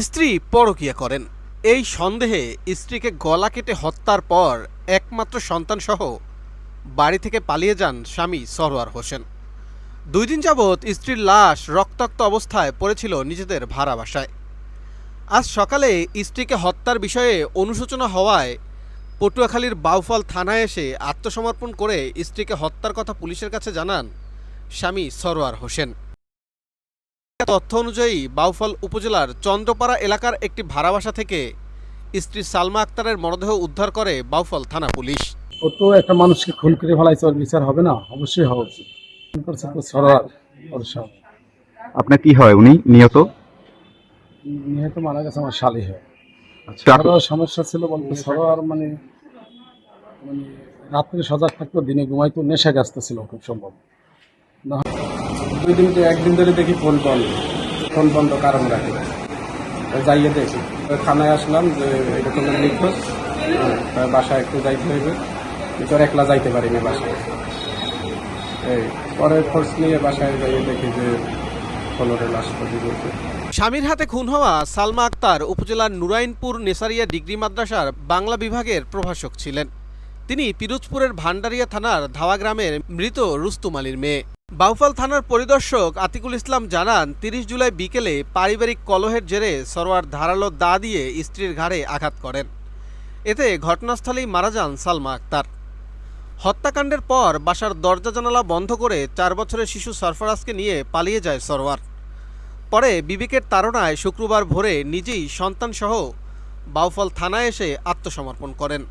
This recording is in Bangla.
স্ত্রী পরকিয়া করেন। এই সন্দেহে স্ত্রীকে গলা কেটে হত্যার পর একমাত্র সন্তানসহ বাড়ি থেকে পালিয়ে যান স্বামী সরোয়ার হোসেন। দুই দিন যাবৎ স্ত্রীর লাশ রক্তাক্ত অবস্থায় পড়েছিল নিজেদের ভাড়া বাসায়। আজ সকালে স্ত্রীকে হত্যার বিষয়ে অনুশোচনা হওয়ায় পটুয়াখালীর বাউফল থানায় এসে আত্মসমর্পণ করে স্ত্রীকে হত্যার কথা পুলিশের কাছে জানান স্বামী সরোয়ার হোসেন। তথ্য অনুযায়ী বাউফল উপজেলার চন্দ্রপাড়া এলাকার একটি ভাড়া বাসা থেকে স্ত্রী সালমা আক্তারের মরদেহ উদ্ধার করে বাউফল থানা পুলিশ। ও তো একটা মানুষকে খুন করে ফেলাইছে ওর বিচার হবে না? অবশ্যই হওয়া উচিত। সরার ওর সব আপনার কি হয় উনি? নিহত? নিহত মারা গেছে আমার শালি হয়। আচ্ছা সরার সমস্যা ছিল বলতে সরার মানে মানে রাত্রে সজাগ থাকতো দিনে ঘুমাইতো নেশা গ্যাস্ত ছিল খুব সম্ভব। না দুই দিন একদিন ধরে দেখি ফোন বন্ধ। ফোন বন্ধ কারণ রাখি। যাইয়ে দেখি। থানায় আসলাম যে এরকম তাই বাসায় একটু যাইতে হইবে। আর একলা যাইতে পারিনি বাসায়। এই, পরে খোঁজ নিয়ে বাসায় যাইয়ে দেখি যে পনেরো লাশ পড়ে গেছে স্বামীর হাতে খুন হওয়া সালমা আক্তার উপজেলার নুরাইনপুর নেসারিয়া ডিগ্রি মাদ্রাসার বাংলা বিভাগের প্রভাষক ছিলেন। তিনি পিরোজপুরের ভান্ডারিয়া থানার ধাওয়া গ্রামের মৃত রুস্তুম আলীর মেয়ে। বাউফল থানার পরিদর্শক আতিকুল ইসলাম জানান, তিরিশ জুলাই বিকেলে পারিবারিক কলহের জেরে সরোয়ার ধারালো দা দিয়ে স্ত্রীর ঘাড়ে আঘাত করেন। এতে ঘটনাস্থলেই মারা যান সালমা আক্তার। হত্যাকাণ্ডের পর বাসার দরজা জানালা বন্ধ করে চার বছরের শিশু সরফরাজকে নিয়ে পালিয়ে যায় সরোয়ার। পরে বিবেকের তাড়নায় শুক্রবার ভোরে নিজেই সন্তানসহ বাউফল থানায় এসে আত্মসমর্পণ করেন।